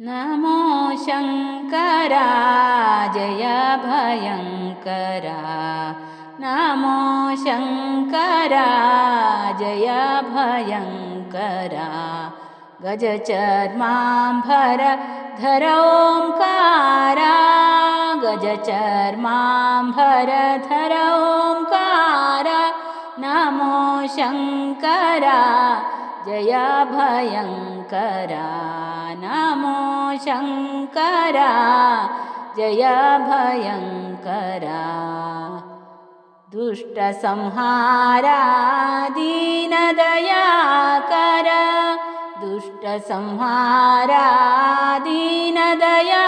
नमो शङ्करा जय भयङ्करा। नमो शङ्करा जय भयङ्करा। गजचर्माम्भर धरोङ्कारा गजचर्माम्भर धरोङ्कार नमो शङ्करा जय भयङ्करा नमो शङ्करा जय भयङ्करा दुष्टसंहारा दीनदयाकर दुष्टसंहारा दीनदयाकर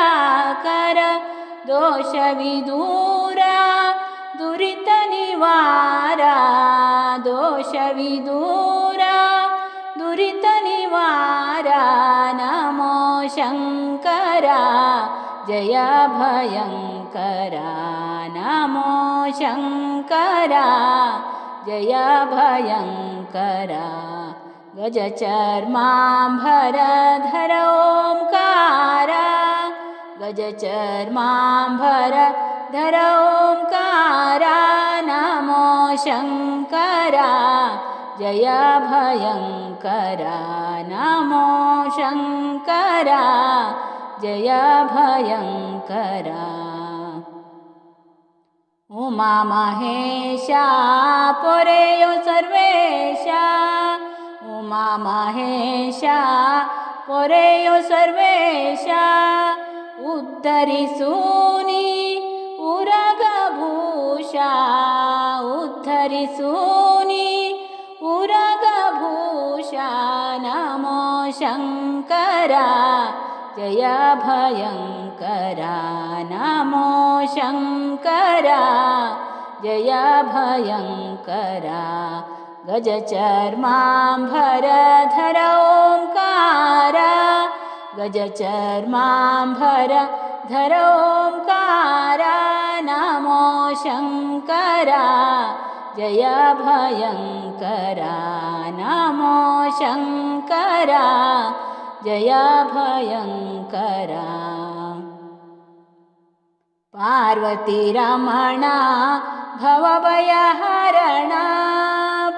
दोषविदूरा दुरितनिवारा। दोषविदूरा शङ्करा जय भयङ्करा। नमो शङ्करा जय भयङ्करा। गजचर्माम्भरधर ओङ्कार गजचर्माम्भर धर नमो शङ्करा जय भयङ्करा नमो शङ्करा जय भयङ्करा उमा महेशा पोरेयो सर्वेशा। उमा महेशा पोरेयो सर्वेशा। उद्धरिसूनि उरगभूषा। उद्धरिसूनि नमो शङ्करा। जय भयङ्करा। नमो शङ्करा। जय भयङ्करा। गजचर्माम्भरधर ओङ्कार गजचर्माम्भर धर ओङ्कार नमो शङ्करा। जय भयङ्करा नमो शङ्करा जय भयङ्करा। पार्वतीरमणा भवभयहरणा।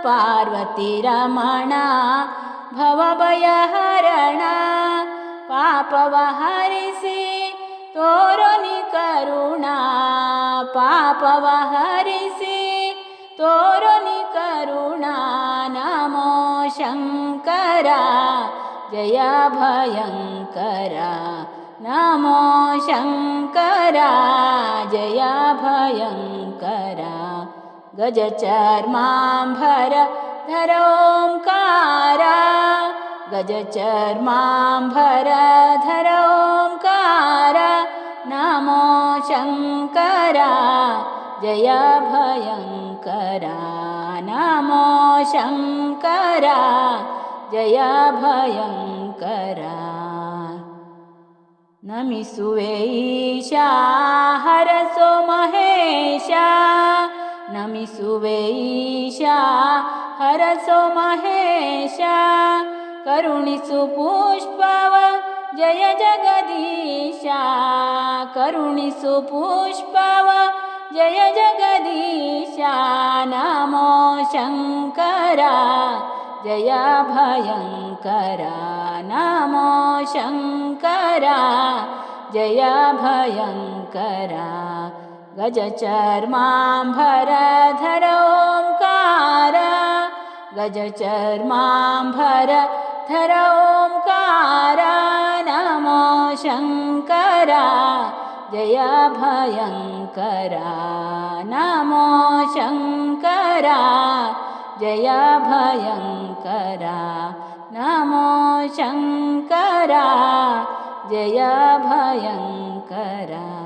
पार्वतीरमणा भवभयहरणा। पापवहरिसि तोरनि करुणा। पापवहरिसि तोरनि करुणा शङ्करा जय भयङ्करा। नमो शङ्करा जय भयङ्करा। गजचर्माम्भर धर ओङ्कार गजचर्माम्भर ओङ्कार नमो शङ्करा जय भयङ्करा नमो शङ्करा जय भयङ्करा। नमिसुवे ईशा हरसो महेशा नमिसुवे ईशा हरसो महेशा करुणिसु पुष्पव जय जगदीशा। करुणिसु पुष्पव जय जगदीशा नमो शङ्करा जय भयङ्करा नमो शङ्करा जय भयङ्करा गजचर्माम्भरधर ओङ्कार गजचर्माम्भर धर ओङ्कार नमो शङ्करा जय भयङ्करा नमो शङ्करा जय भयङ्करा नमो शङ्करा जय भयङ्करा